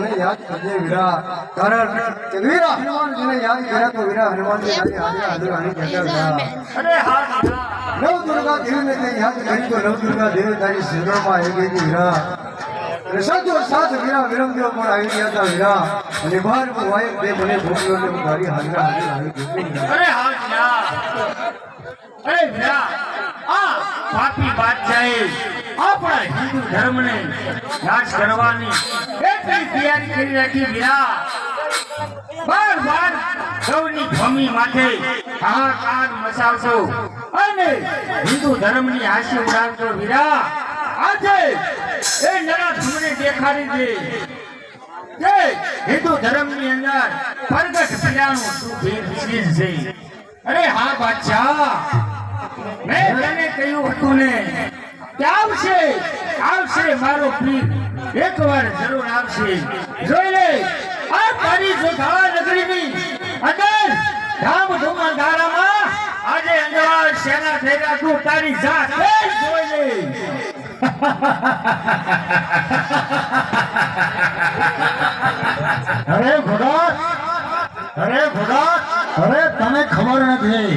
મને યાદ કરજે વીરા. કારણ કે વીરા હનુમાનજીને યાદ કર્યા તો વીરા હનુમાનજી તારી હાજર હાજર આવી જતા વીરા અરે હા. નવ દુર્ગા દેવીને તે યાદ કરી તો નવ દુર્ગા દેવી તારી સેવામાં આવી ગઈ વીરા. સાચો સાથ વીરા વિરમદેવ પણ આવી ગયા હતા વીરા. અને બાર વાયક બે મને ભોગવ્યો ને હું તારી હાજર આવી. અરે હા વીરા. અરે વીરા. આ પાપી બાદશાહે આપણા હિન્દુ ધર્મને નાશ કરવાની એટલી તૈયારી કરી રાખી વીરા બાર બાર સૌની ભૂમિ માથે હાહાકાર મચાવશો અને હિન્દુ ધર્મની હાસ્ય ઉડાવશો વીરા આજે એ નરા ધૂમને દેખાડી દે. કે હિન્દુ ધર્મની અંદર પ્રગટ પીડાનું શું વિશેષ છે. અરે હા, બાદશાહ. મેં તને કહ્યું હતું ને આવશે આવશે મારો પીર એકવાર જરૂર આવશે. જોઈ લે, આ તારી જોધાવા નગરીની અંદર ધામધૂમા ધારામાં આજે અંજવાળ સેના રહ્યા તું તારી જાત. જોઈ લે. અરે ભગત અરે ભગત અરે તને ખબર નથી.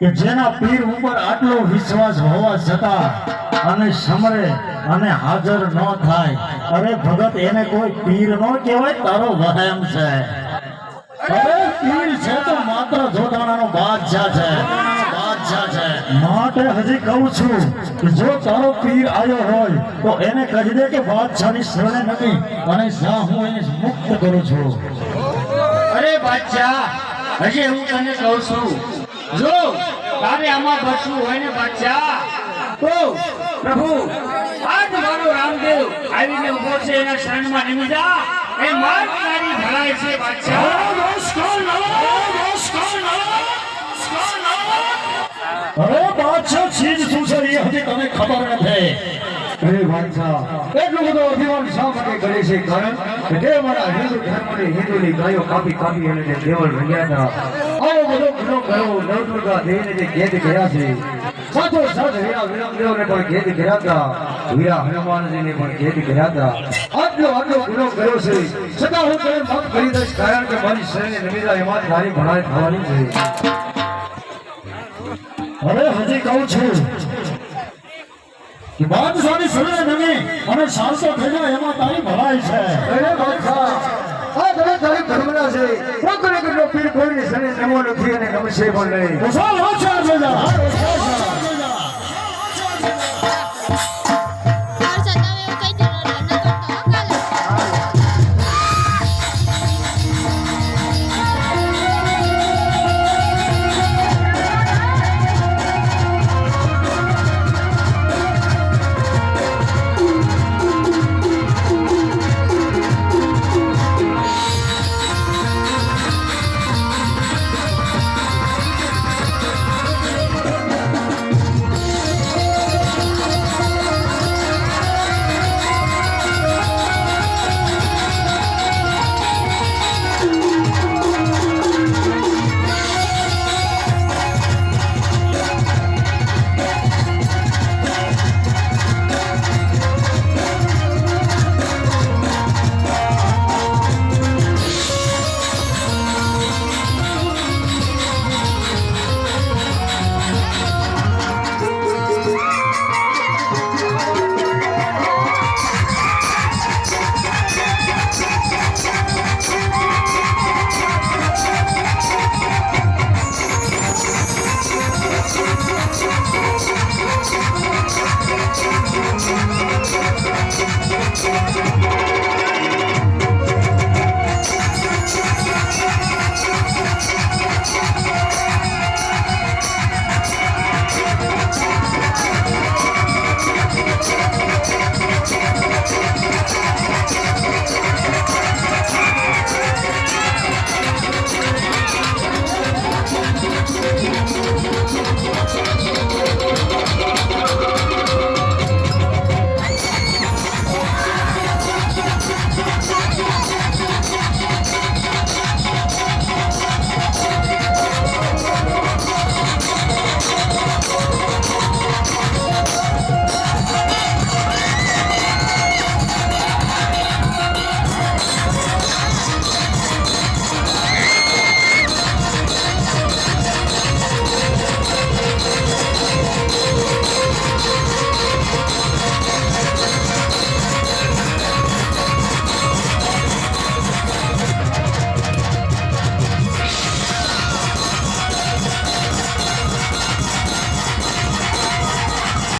કે જેના પીર ઉપર આટલો વિશ્વાસ હોવા છતાં અને સમરે અને હાજર ન થાય. અરે ભગત, એને કોઈ પીર ન કહેવાય, તારો વહેમ છે. અરે પીર છે તો માત્ર જોડાણાનો બાદશાહ છે. માટે હજી કહું છું કે જો તારો પીર આવ્યો હોય, તો એને કહી દે કે બાદશાહની શરણે નથી, અને શા હું એને મુક્ત કરું છું. અરે બાદશાહ, હજી હું તને કહું છું જો તારે આમાં બચવું હોય ને બાદશાહ તો પ્રભુ આજ મારો રામદેવ આવીને ઊભો છે એના શરણમાં નમી એ માર તારી ભલાઈ છે બાદશાહ અરે બાદશાહ ચીજ શું છે એ હજી તને ખબર નથી. અરે બાદશાહ એટલું તે મારા ગાયો રહ્યા હતા, આવો બધો નવદુર્ગા દેવીને જે ગેદ કર્યા છે. પણ ગેદ કર્યા હતા. વીરા હનુમાનજીને પણ ગેદ કર્યા હતા. આટલો આટલો ગુનો કર્યો છે. છતાં કે મારી શરીરની નમીદા એમાં જ ભણાઈ થવાની છે. હવે હજી કહું છું કે સારી શરણે નમી અને સારસો થઈ એમાં તારી ભલાઈ છે. અરે આ તમે તારી ધર્મના છે. કોકને કેટલો પીર કોઈની સને નમો નથી અને નહીં. તો ચાલ હોશિયાર થઈ જા.